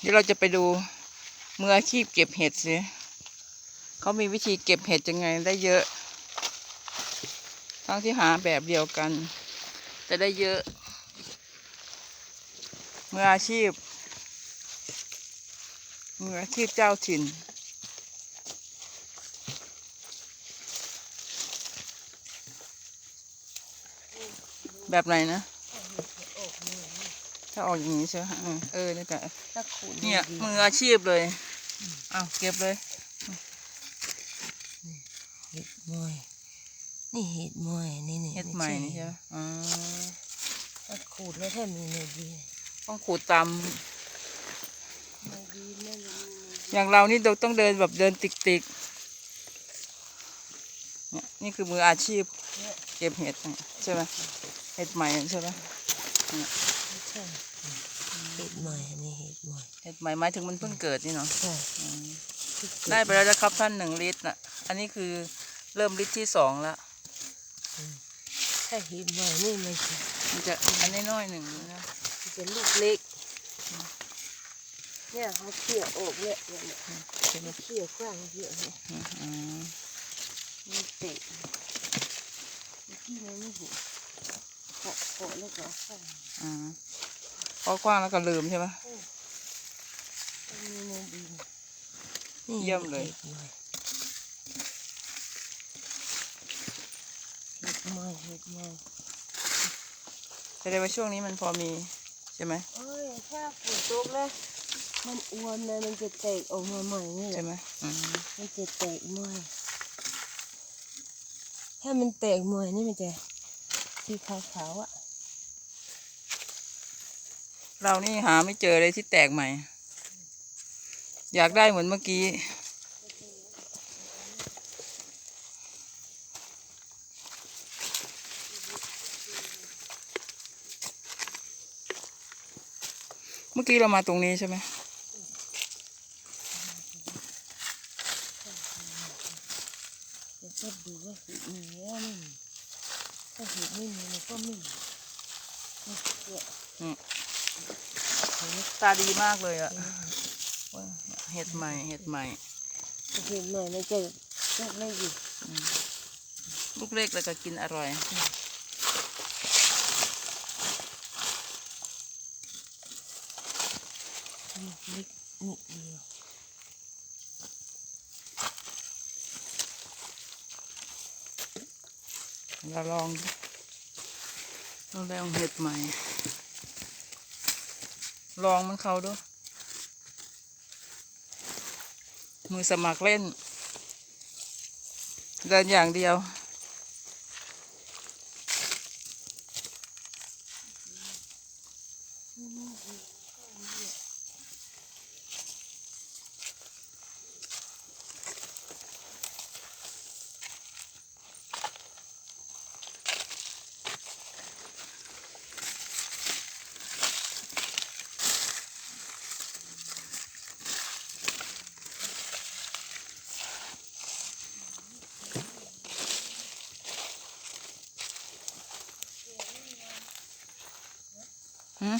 เดี๋ยวเราจะไปดูมืออาชีพเก็บเห็ดสิเขามีวิธีเก็บเห็ดยังไงได้เยอะ ทั้งที่หาแบบเดียวกัน แต่ได้เยอะมืออาชีพมืออาชีพเจ้าถิ่น แบบไหนนะ ถ้าออกอย่างนี้ใช่ไหมเออเนี่แต่ถ้าขูดเนี่ยมืออาชีพเลยเอาเก็บเลยเห็ดมวยนี่เห็ดมวยนี่นี่เห็ดใหม่นี่ใช่ไหมอ๋อถ้าขูดแล้วถ้มีเนื้อดีต้องขูดตามเนื้อดีเนื้อดีอย่างเรานี่เราต้องเดินแบบเดินติกติกๆเนี่ยนี่คือมืออาชีพ เก็บเห็ดใช่ไหมเห็ดใหม่ใช่ไหมไม่ใช่ เห็ดมวยอันนี้เห็ดมวยเห็ดใหม่หมายถึงมันเพิ่งเกิดนี่เนาะใช่อืมที่เกิได้ไปแล้วนะครับท่านหนึ่งลิตรน่ะ อันนี้คือเริ่มลิตรที่สองแล้วถ้าเห็ดมวยนี่ไม่ใช่มันจะอันนี้น้อยหนึ่งนะมันจะลูกเล็ก เนี่ยเขาเขี่ยออกเนี่ยเนี่ยเนี่ยเขาเขี่ยกว้างเยอะเนี่ยอืมมันเตะเมื่อกี้มันไม่เห็นเกาะเกาะแล้วก็เอาเข้า อืมพอ กว้างแล้วก็ลืมใช่ไหมอันนี้มันดีนี่เยี่ยมเลยเห็ดมวยเห็ดมวยแสดงว่าช่วงนี้มันพอมีใช่ไหมเอ้ยถ้าฝนตกแล้วมันอ้วนนะมันจะแตกออกมาใหม่นี่แหใช่ละไหมอืมมันจะแตกมวยถ้ามันแตกมวยนี่มันจะสีขาวๆอะ เรานี่หาไม่เจอเลยที่แตกใหม่ อยากได้เหมือนเมื่อกี้ เมื่อกี้เรามาตรงนี้ใช่ไหมเดี๋ยวก็ดูว่าเห็ดมีหรือไม่มีถ้าเห็ดไม่มีมันก็ไม่มีนี่เนี่ย ตาดีมากเลยอะว่าเห็ดใหม่ เห็ดใหม่ถ้าเห็ดใหม่มันจะลูกไม่อยู่ลูกเล็กแล้วก็กินอร่อยนี่เล็กนิดเดียวเราลองดูเราลองเห็ดใหม่ ลองมันเขาดูมือสมัครเล่น เดินอย่างเดียวหื ม